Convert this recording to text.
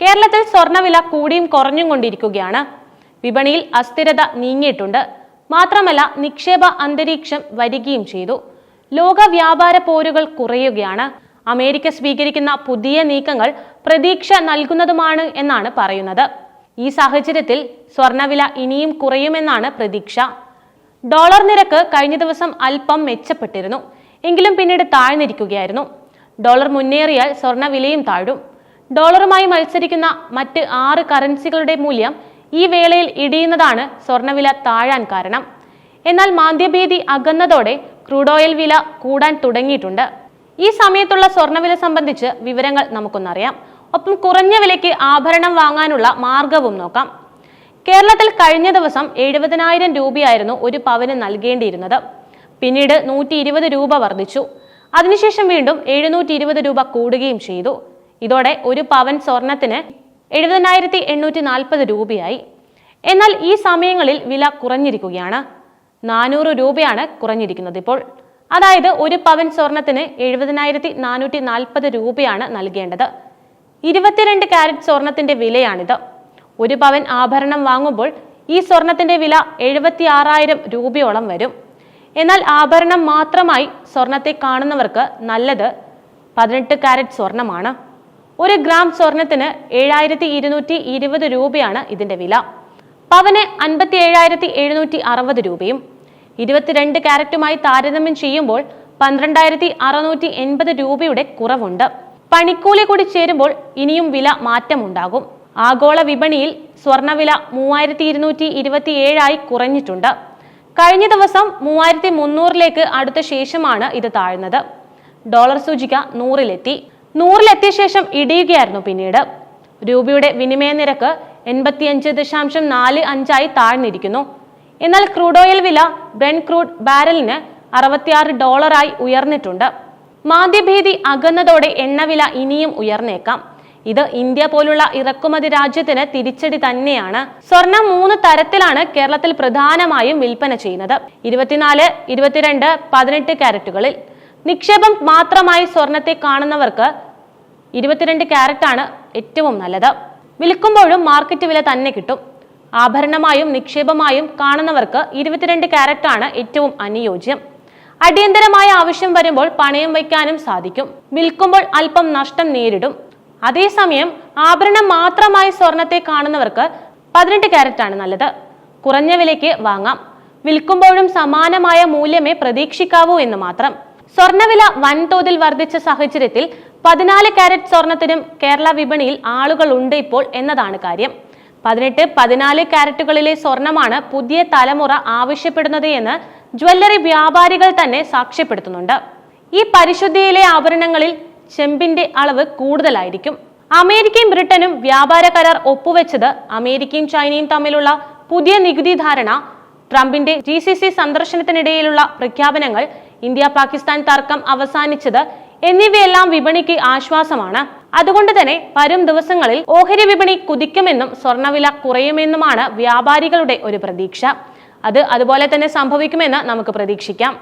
കേരളത്തിൽ സ്വർണവില കൂടിയും കുറഞ്ഞും കൊണ്ടിരിക്കുകയാണ്. വിപണിയിൽ അസ്ഥിരത നീങ്ങിയിട്ടുണ്ട്. മാത്രമല്ല നിക്ഷേപ അന്തരീക്ഷം വരികയും ചെയ്തു. ലോക വ്യാപാര പോരുകൾ കുറയുകയാണ്. അമേരിക്ക സ്വീകരിക്കുന്ന പുതിയ നീക്കങ്ങൾ പ്രതീക്ഷ നൽകുന്നതുമാണ് എന്നാണ് പറയുന്നത്. ഈ സാഹചര്യത്തിൽ സ്വർണവില ഇനിയും കുറയുമെന്നാണ് പ്രതീക്ഷ. ഡോളർ നിരക്ക് കഴിഞ്ഞ ദിവസം അല്പം മെച്ചപ്പെട്ടിരുന്നു. എങ്കിലും പിന്നീട് താഴ്ന്നിരിക്കുകയായിരുന്നു. ഡോളർ മുന്നേറിയാൽ സ്വർണവിലയും താഴും. ഡോളറുമായി മത്സരിക്കുന്ന മറ്റ് ആറ് കറൻസികളുടെ മൂല്യം ഈ വേളയിൽ ഇടിയുന്നതാണ് സ്വർണവില താഴാൻ കാരണം. എന്നാൽ മാന്ദ്യഭീതി അകന്നതോടെ ക്രൂഡ് ഓയിൽ വില കൂടാൻ തുടങ്ങിയിട്ടുണ്ട്. ഈ സമയത്തുള്ള സ്വർണവില സംബന്ധിച്ച് വിവരങ്ങൾ നമുക്കൊന്നറിയാം. ഒപ്പം കുറഞ്ഞ വിലയ്ക്ക് ആഭരണം വാങ്ങാനുള്ള മാർഗവും നോക്കാം. കേരളത്തിൽ കഴിഞ്ഞ ദിവസം എഴുപതിനായിരം രൂപയായിരുന്നു ഒരു പവന് നൽകേണ്ടിയിരുന്നത്. പിന്നീട് നൂറ്റി രൂപ വർദ്ധിച്ചു. അതിനുശേഷം വീണ്ടും എഴുന്നൂറ്റി രൂപ കൂടുകയും ചെയ്തു. ഇതോടെ ഒരു പവൻ സ്വർണത്തിന് എഴുപതിനായിരത്തി എണ്ണൂറ്റി നാൽപ്പത് രൂപയായി. എന്നാൽ ഈ സമയങ്ങളിൽ വില കുറഞ്ഞിരിക്കുകയാണ്. നാനൂറ് രൂപയാണ് കുറഞ്ഞിരിക്കുന്നത് ഇപ്പോൾ. അതായത് ഒരു പവൻ സ്വർണത്തിന് എഴുപതിനായിരത്തി നാനൂറ്റി നാൽപ്പത് രൂപയാണ് നൽകേണ്ടത്. ഇരുപത്തിരണ്ട് കാരറ്റ് സ്വർണത്തിന്റെ വിലയാണിത്. ഒരു പവൻ ആഭരണം വാങ്ങുമ്പോൾ ഈ സ്വർണത്തിന്റെ വില എഴുപത്തി ആറായിരം രൂപയോളം വരും. എന്നാൽ ആഭരണം മാത്രമായി സ്വർണത്തെ കാണുന്നവർക്ക് നല്ലത് പതിനെട്ട് കാരറ്റ് സ്വർണമാണ്. ഒരു ഗ്രാം സ്വർണത്തിന് ഏഴായിരത്തി ഇരുന്നൂറ്റി ഇരുപത് രൂപയാണ് ഇതിന്റെ വില. പവന് അൻപത്തി ഏഴായിരത്തി എഴുന്നൂറ്റി അറുപത് രൂപയും ഇരുപത്തിരണ്ട് കാരറ്റുമായി താരതമ്യം ചെയ്യുമ്പോൾ പന്ത്രണ്ടായിരത്തി അറുന്നൂറ്റി എൺപത് രൂപയുടെ കുറവുണ്ട്. പണിക്കൂലി കൂടി ചേരുമ്പോൾ ഇനിയും വില മാറ്റമുണ്ടാകും. ആഗോള വിപണിയിൽ സ്വർണവില മൂവായിരത്തി ഇരുന്നൂറ്റി ഇരുപത്തി ഏഴായി കുറഞ്ഞിട്ടുണ്ട്. കഴിഞ്ഞ ദിവസം മൂവായിരത്തി മുന്നൂറിലേക്ക് അടുത്ത ശേഷമാണ് ഇത് താഴ്ന്നത്. ഡോളർ സൂചിക നൂറിലെത്തി. നൂറിലെത്തിയ ശേഷം ഇടിയുകയായിരുന്നു പിന്നീട്. രൂപയുടെ വിനിമയ നിരക്ക് എൺപത്തിയഞ്ച് ദശാംശം നാല് അഞ്ചായി താഴ്ന്നിരിക്കുന്നു. എന്നാൽ ക്രൂഡ് ഓയിൽ വില ബ്രെൻ ക്രൂഡ് ബാരലിന് അറുപത്തിയാറ് ഡോളറായി ഉയർന്നിട്ടുണ്ട്. മാന്ദ്യഭീതി അകന്നതോടെ എണ്ണവില ഇനിയും ഉയർന്നേക്കാം. ഇത് ഇന്ത്യ പോലുള്ള ഇറക്കുമതി രാജ്യത്തിന് തിരിച്ചടി തന്നെയാണ്. സ്വർണം മൂന്ന് തരത്തിലാണ് കേരളത്തിൽ പ്രധാനമായും വിൽപ്പന ചെയ്യുന്നത്. ഇരുപത്തിനാല് ഇരുപത്തിരണ്ട് പതിനെട്ട് കാരറ്റുകളിൽ. നിക്ഷേപം മാത്രമായി സ്വർണത്തെ കാണുന്നവർക്ക് ഇരുപത്തിരണ്ട് ആണ് ഏറ്റവും നല്ലത്. വിൽക്കുമ്പോഴും മാർക്കറ്റ് വില തന്നെ കിട്ടും. ആഭരണമായും നിക്ഷേപമായും കാണുന്നവർക്ക് ഇരുപത്തിരണ്ട് ആണ് ഏറ്റവും അനുയോജ്യം. അടിയന്തരമായ ആവശ്യം വരുമ്പോൾ പണയം വയ്ക്കാനും സാധിക്കും. വിൽക്കുമ്പോൾ അല്പം നഷ്ടം നേരിടും. അതേസമയം ആഭരണം മാത്രമായി സ്വർണത്തെ കാണുന്നവർക്ക് പതിനെട്ട് ക്യാരറ്റ് ആണ് നല്ലത്. കുറഞ്ഞ വിലയ്ക്ക് വാങ്ങാം. വിൽക്കുമ്പോഴും സമാനമായ മൂല്യമേ പ്രതീക്ഷിക്കാവൂ എന്ന് മാത്രം. സ്വർണവില വൻതോതിൽ വർദ്ധിച്ച സാഹചര്യത്തിൽ പതിനാല് കാരറ്റ് സ്വർണത്തിനും കേരള വിപണിയിൽ ആളുകൾ ഉണ്ട് ഇപ്പോൾ എന്നതാണ് കാര്യം. പതിനെട്ട് പതിനാല് കാരറ്റുകളിലെ സ്വർണമാണ് പുതിയ തലമുറ ആവശ്യപ്പെടുന്നത് എന്ന് ജ്വല്ലറി വ്യാപാരികൾ തന്നെ സാക്ഷ്യപ്പെടുത്തുന്നുണ്ട്. ഈ പരിശുദ്ധിയിലെ ആഭരണങ്ങളിൽ ചെമ്പിന്റെ അളവ് കൂടുതലായിരിക്കും. അമേരിക്കയും ബ്രിട്ടനും വ്യാപാര കരാർ ഒപ്പുവെച്ചത് അമേരിക്കയും ചൈനയും തമ്മിലുള്ള പുതിയ നികുതി ധാരണ ട്രംപിന്റെ ജി സി സി സന്ദർശനത്തിനിടയിലുള്ള പ്രഖ്യാപനങ്ങൾ ഇന്ത്യ പാകിസ്ഥാൻ തർക്കം അവസാനിച്ചത് എന്നിവയെല്ലാം വിപണിക്ക് ആശ്വാസമാണ്. അതുകൊണ്ട് തന്നെ വരും ദിവസങ്ങളിൽ ഓഹരി വിപണി കുതിക്കുമെന്നും സ്വർണവില കുറയുമെന്നുമാണ് വ്യാപാരികളുടെ ഒരു പ്രതീക്ഷ. അത് അതുപോലെ തന്നെ സംഭവിക്കുമെന്ന് നമുക്ക് പ്രതീക്ഷിക്കാം.